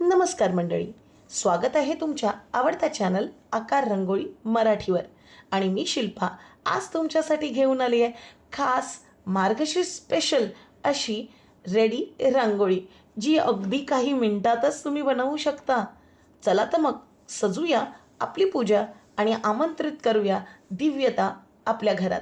नमस्कार मंडळी. स्वागत आहे तुमच्या आवडत्या चॅनल आकार रंगोळी मराठीवर. आणि मी शिल्पा आज तुमच्यासाठी घेऊन आली आहे खास मार्गशीर्ष स्पेशल अशी रेडी रांगोळी जी अगदी काही मिनिटातच तुम्ही बनवू शकता. चला तर मग सजूया आपली पूजा आणि आमंत्रित करूया दिव्यता आपल्या घरात.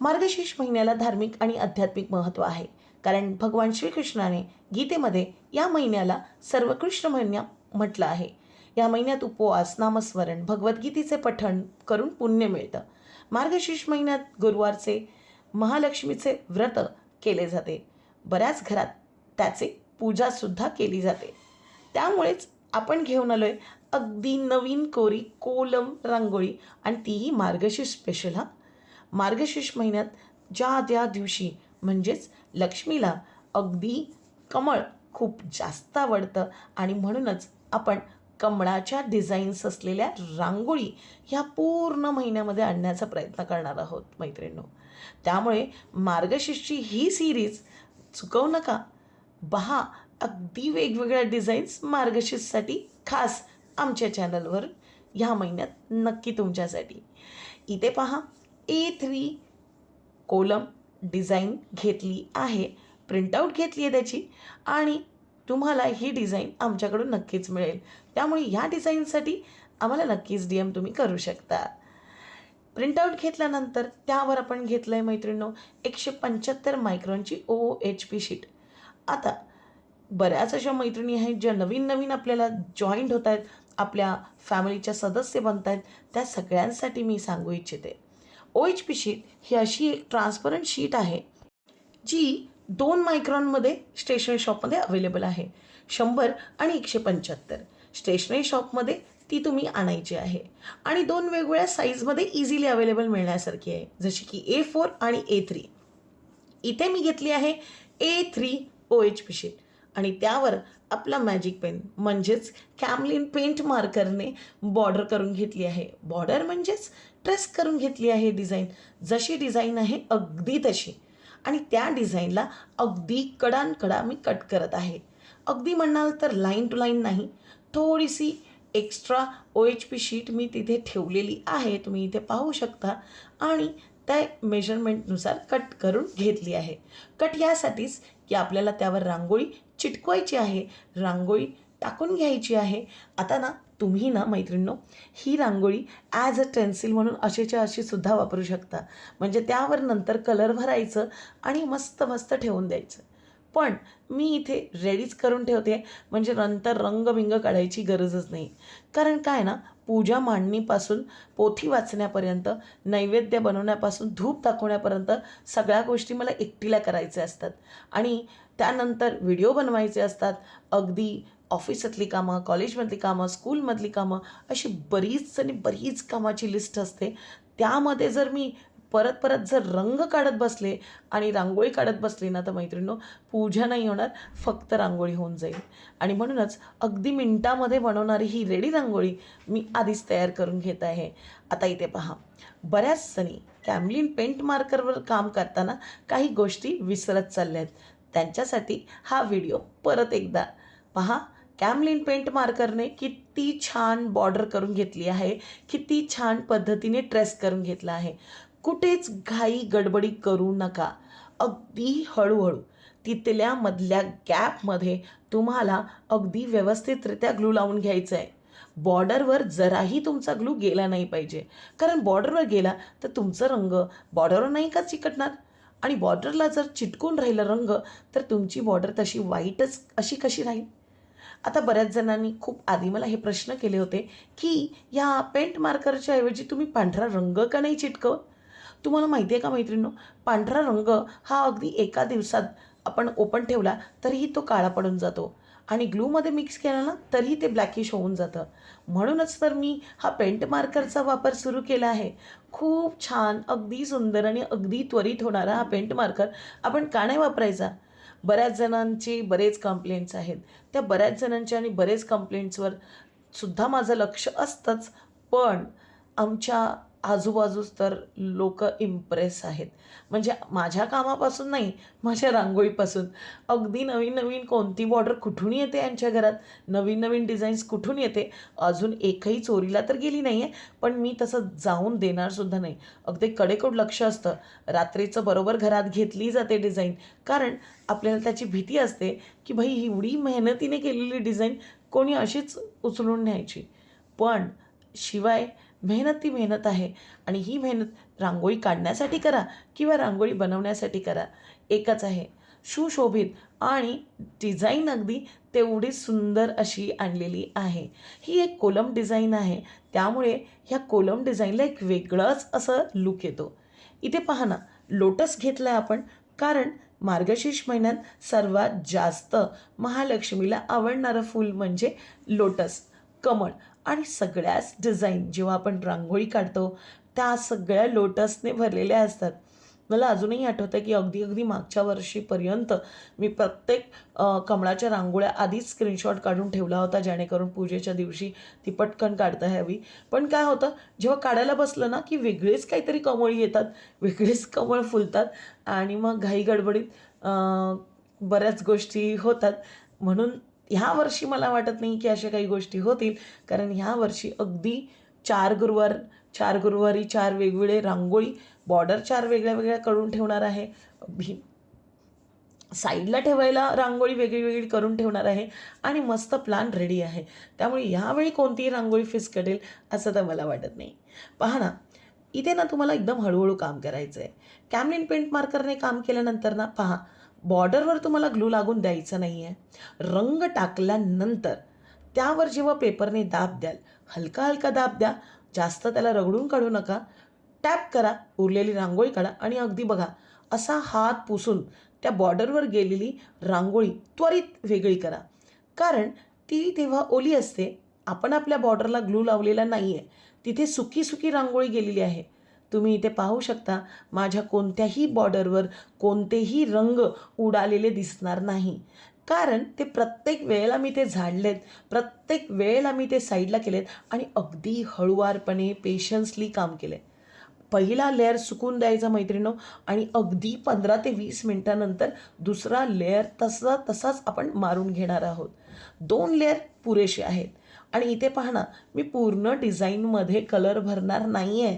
मार्गशीर्ष महिन्याला धार्मिक आणि आध्यात्मिक महत्त्व आहे. कारण भगवान श्रीकृष्णाने गीतेमध्ये या महिन्याला सर्वकृष्ण महिन्या म्हटलं आहे. या महिन्यात उपवास नामस्मरण भगवद्गीतेचे पठण करून पुण्य मिळतं. मार्गशीर्ष महिन्यात गुरुवारचे महालक्ष्मीचे व्रत केले जाते. बऱ्याच घरात त्याचे पूजासुद्धा केली जाते. त्यामुळेच आपण घेऊन आलो आहे अगदी नवीन कोरी कोलम रांगोळी आणि तीही मार्गशीर्ष स्पेशल हा. मार्गशीर्ष महिन्यात ज्या त्या दिवशी म्हणजेच लक्ष्मीला अगदी कमळ खूप जास्त आवडतं. आणि म्हणूनच आपण कमळाच्या डिझाईन्स असलेल्या रांगोळी ह्या पूर्ण महिन्यामध्ये आणण्याचा प्रयत्न करणार आहोत मैत्रिणींनो. त्यामुळे मार्गशीर्षची ही सिरीज चुकवू नका. पहा अगदी वेगवेगळ्या डिझाईन्स मार्गशीर्षसाठी खास आमच्या चॅनलवर ह्या महिन्यात नक्की तुमच्यासाठी. इथे पहा ए थ्री कोलम डिझाईन घेतली आहे. प्रिंटआउट घेतली आहे त्याची. आणि तुम्हाला ही डिझाईन आमच्याकडून नक्कीच मिळेल. त्यामुळे ह्या डिझाईनसाठी आम्हाला नक्कीच डी एम तुम्ही करू शकता. प्रिंटआउट घेतल्यानंतर त्यावर आपण घेतलं आहे मैत्रिणींनो एकशे पंच्याहत्तर मायक्रॉनची ओ एच पी शीट आता बऱ्याच अशा मैत्रिणी आहेत ज्या नवीन नवीन आपल्याला जॉईंट होत आहेत आपल्या फॅमिलीच्या सदस्य बनत आहेत त्या सगळ्यांसाठी मी सांगू इच्छिते. ओ एच पी शीट ही अशी एक ट्रान्सपरंट शीट आहे जी दोन मायक्रॉनमध्ये स्टेशनरी शॉपमध्ये अवेलेबल आहे. शंभर आणि एकशे पंच्याहत्तर. स्टेशनरी शॉपमध्ये ती तुम्ही आणायची आहे. आणि दोन वेगवेगळ्या साईजमध्ये इझिली अवेलेबल मिळण्यासारखी आहे जशी की ए फोर आणि ए थ्री इथे मी घेतली आहे A three O H P sheet. आणि त्यावर आपला मॅजिक पेन म्हणजेच कॅमलिन पेंट मार्करने बॉर्डर करून घेतली आहे. बॉर्डर म्हणजेच ट्रेस करून घेतली आहे डिझाईन जशी डिझाईन आहे अगदी तशी. आणि त्या डिझाईनला अगदी कडानकडा मी कट करत आहे. अगदी म्हणाल तर लाईन टू लाईन नाही. थोडीशी extra O H P sheet मी तिथे ठेवलेली आहे. तुम्ही इथे पाहू शकता. आणि त्या मेजरमेंटनुसार कट करून घेतली आहे. कट यासाठीच की आपल्याला त्यावर रांगोळी चिटकवायची आहे. रांगोळी टाकून घ्यायची आहे. आता ना तुम्ही ना मैत्रिणींनो ही रांगोळी ॲज अ टेन्सिल म्हणून अशीच्या अशी सुद्धा वापरू शकता. म्हणजे त्यावर नंतर कलर भरायचं आणि मस्त मस्त ठेवून द्यायचं. पण मी इथे रेडीच करून ठेवते म्हणजे नंतर रंगबिंग काढायची गरजच नाही. कारण काय ना पूजा मांडणीपासून पोथी वाचण्यापर्यंत नैवेद्य बनवण्यापासून धूप दाखवण्यापर्यंत सगळ्या गोष्टी मला एकटीला करायच्या असतात. आणि त्यानंतर व्हिडिओ बनवायचे असतात. अगदी ऑफिसातली कामं कॉलेजमधली कामं स्कूलमधली कामं अशी बरीच आणि बरीच कामाची लिस्ट असते. त्यामध्ये जर मी परत परत जर रंग काढत बसले आणि रांगोळी काढत बसली ना तर मैत्रिणीनो पूजा नाही होणार फक्त रांगोळी होऊन जाईल. आणि म्हणूनच अगदी मिनटामध्ये बनवणारी ही रेडी रांगोळी मी आधीच तयार करून घेत आहे. आता इथे पहा. बऱ्याच जणी कॅमलिन पेंट मार्करवर काम करताना काही गोष्टी विसरत चालल्या आहेत त्यांच्यासाठी हा व्हिडिओ परत एकदा पहा. कॅमलिन पेंट मार्करने किती छान बॉर्डर करून घेतली आहे. किती छान पद्धतीने ट्रेस करून घेतला आहे. कुठेच घाई गडबडी करू नका. अगदी हळूहळू तिथल्या मधल्या गॅपमध्ये तुम्हाला अगदी व्यवस्थितरित्या ग्लू लावून घ्यायचं आहे बॉर्डरवर जराही तुमचा ग्लू गेला नाही पाहिजे. कारण बॉर्डरवर गेला तर तुमचं रंग बॉर्डरवर नाही का चिकटणार? आणि बॉर्डरला जर चिटकून राहिलं रंग तर तुमची बॉर्डर तशी वाईटच अशी कशी राहील? आता बऱ्याच जणांनी खूप आधी मला हे प्रश्न केले होते की या पेंट मार्करच्या ऐवजी तुम्ही पांढरा रंग का नाही चिटकवत? तुम्हाला माहिती आहे का मैत्रिणीनो पांढरा रंग हा अगदी एका दिवसात आपण ओपन ठेवला तरीही तो काळा पडून जातो. आणि ग्लूमध्ये मिक्स केलं ना तरीही ते ब्लॅकिश होऊन जातं. म्हणूनच तर मी हा पेंट मार्करचा वापर सुरू केला आहे. खूप छान अगदी सुंदर आणि अगदी त्वरित होणारा हा पेंट मार्कर आपण का नाही वापरायचा? बऱ्याच जणांची बरेच कंप्लेंट्स आहेत. त्या बऱ्याच जणांच्या आणि बरेच कंप्लेंट्सवर सुद्धा माझं लक्ष असतंच. पण आमच्या आजूबाजूच तर लोक इम्प्रेस आहेत. म्हणजे माझ्या कामापासून नाही माझ्या रांगोळीपासून. अगदी नवीन नवीन कोणती बॉर्डर कुठून येते यांच्या घरात? नवीन नवीन डिझाईन्स कुठून येते? अजून एकही चोरीला तर गेली नाही आहे पण मी तसं जाऊन देणारसुद्धा नाही. अगदी कडेकोड लक्ष असतं. रात्रीचं बरोबर घरात घेतली जाते डिझाईन कारण आपल्याला त्याची भीती असते की भाई एवढी मेहनतीने केलेली डिझाईन कोणी अशीच उचलून न्यायची. पण शिवाय मेहनत ती मेहनत आहे. आणि ही मेहनत रांगोळी काढण्यासाठी करा किंवा रांगोळी बनवण्यासाठी करा. एकच आहे. सुशोभित आणि डिझाईन अगदी तेवढी सुंदर अशी आणलेली आहे. ही एक कोलम डिझाईन आहे. त्यामुळे ह्या कोलम डिझाईनला एक वेगळंच असं लुक येतो. इथे पहा ना लोटस घेतला आहे आपण कारण मार्गशीर्ष महिन्यात सर्वात जास्त महालक्ष्मीला आवडणारं फूल म्हणजे लोटस कमळ. आणि सगळ्याच डिझाईन जेव्हा आपण रांगोळी काढतो त्या सगळ्या लोटसने भरलेल्या असतात. मला अजूनही आठवतं की अगदी अगदी मागच्या वर्षीपर्यंत मी प्रत्येक कमळाच्या रांगोळ्या आधीच स्क्रीनशॉट काढून ठेवला होता जेणेकरून पूजेच्या दिवशी ती पटकन काढता यावी. पण काय होतं जेव्हा काढायला बसलं ना की वेगळेच काहीतरी कमळी येतात वेगळेच कमळ फुलतात आणि मग घाई गडबडीत बऱ्याच गोष्टी होतात. म्हणून ह्या वर्षी मला वाटत नाही की अशा काही गोष्टी होतील. कारण ह्या वर्षी अगदी चार गुरुवार चार गुरुवारी चार वेगवेगळे रांगोळी बॉर्डर चार वेगळ्या वेगळ्या करून ठेवणार आहे. भी साईडला ठेवायला रांगोळी वेगळी वेगळी करून ठेवणार आहे आणि मस्त प्लॅन रेडी आहे. त्यामुळे ह्यावेळी कोणतीही रांगोळी फिसकटेल असं तर मला वाटत नाही. पहा ना इथे ना तुम्हाला एकदम हळूहळू काम करायचं आहे कॅमलिन पेंट मार्करने काम केल्यानंतर ना पहा बॉर्डरवर तुम्हाला ग्लू लागून द्यायचं नाही आहे रंग टाकल्यानंतर त्यावर जेव्हा पेपरने दाब द्याल हलका हलका दाब द्या जास्त त्याला रगडून काढू नका. टॅप करा उरलेली रांगोळी काढा आणि अगदी बघा असा हात पुसून त्या बॉर्डरवर गेलेली रांगोळी त्वरित वेगळी करा. कारण ती तेव्हा ओली असते. आपण आपल्या बॉर्डरला ग्लू लावलेला नाही आहे तिथे सुकी सुकी रांगोळी गेलेली आहे. तुम्ही इथे पाहू शकता माझ्या कोणत्याही बॉर्डरवर कोणतेही रंग उडालेले दिसणार नाही. कारण ते प्रत्येक वेळेला मी ते झाडलेत प्रत्येक वेळेला मी ते साईडला केलेत आणि अगदी हळुवारपणे पेशन्सली काम केले पहिला लेअर सुकून द्यायचा मैत्रिणो आणि अगदी पंधरा ते वीस मिनटानंतर दुसरा लेअर तसा तसाच आपण मारून घेणार आहोत. दोन लेअर पुरेसे आहेत. आणि इथे पहा मी पूर्ण डिझाईनमध्ये कलर भरणार नाही आहे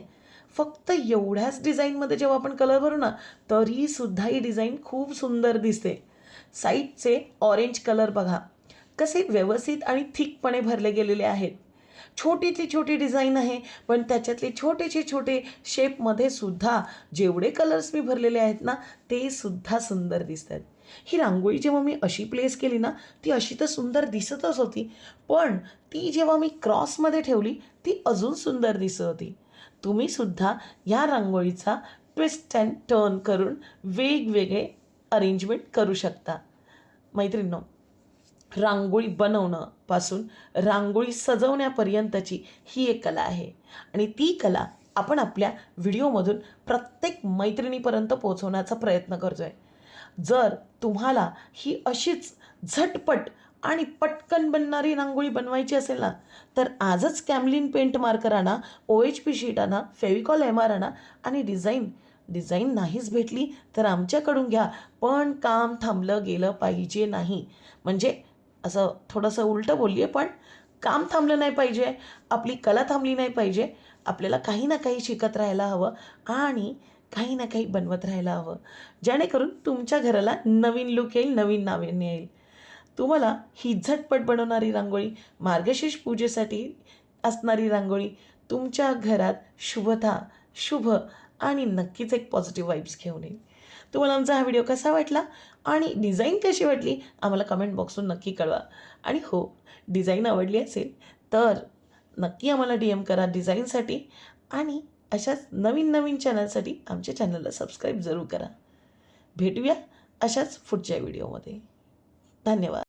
फक्त एवढ्याच डिझाईनमध्ये जेव्हा आपण कलर भरू ना तरीसुद्धा ही डिझाईन खूप सुंदर दिसते. साईडचे ऑरेंज कलर बघा. कसे व्यवस्थित आणि थिकपणे भरले गेलेले आहेत. छोटीतली छोटी डिझाईन आहे पण त्याच्यातले छोटेचे छोटे शेपमध्ये सुद्धा जेवढे कलर्स मी भरलेले आहेत ना ते सुद्धा सुंदर दिसत आहेत ही रांगोळी जेव्हा मी अशी प्लेस केली ना ती अशी तर सुंदर दिसतच होती पण ती जेव्हा मी क्रॉसमध्ये ठेवली ती अजून सुंदर दिसत होती. तुम्हीसुद्धा ह्या रांगोळीचा ट्विस्ट अँड टर्न करून वेगवेगळे अरेंजमेंट करू शकता. मैत्रिणींनो रांगोळी बनवणंपासून रांगोळी सजवण्यापर्यंतची ही एक कला आहे आणि ती कला आपण आपल्या व्हिडिओमधून प्रत्येक मैत्रिणीपर्यंत पोहोचवण्याचा प्रयत्न करतो आहे जर तुम्हाला ही अशीच झटपट आणि पटकन बनणारी रांगोळी बनवायची असेल ना तर आजच कॅमलिन पेंट मार्कर आणा ओ एच पी शीट आणा फेविकॉल एम आर आणा आणि डिझाईन डिझाईन नाहीच भेटली तर आमच्याकडून घ्या पण काम थांबलं गेलं पाहिजे नाही. म्हणजे असं थोडंसं उलटं बोलली आहे पण काम थांबलं नाही पाहिजे आपली कला थांबली नाही पाहिजे आपल्याला काही ना काही शिकत राहायला हवं आणि काही ना काही बनवत राहायला हवं. जेणेकरून तुमच्या घराला नवीन लुक येईल नवीन नाविन्य येईल. तुम्हाला ही झटपट बनवणारी रांगोळी मार्गशीर्ष पूजेसाठी असणारी रांगोळी तुमच्या घरात शुभता शुभ आणि नक्कीच एक पॉझिटिव्ह वाईब्स घेऊन येईल. तुम्हाला आमचा हा व्हिडिओ कसा वाटला आणि डिझाईन कशी वाटली आम्हाला कमेंट बॉक्सवर नक्की कळवा. आणि हो डिझाईन आवडली असेल तर नक्की आम्हाला डी एम करा डिझाईनसाठी आणि अशाच नवीन नवीन चॅनलसाठी आमच्या चॅनलला सबस्क्राईब जरूर करा. भेटूया अशाच पुढच्या व्हिडिओमध्ये धन्यवाद.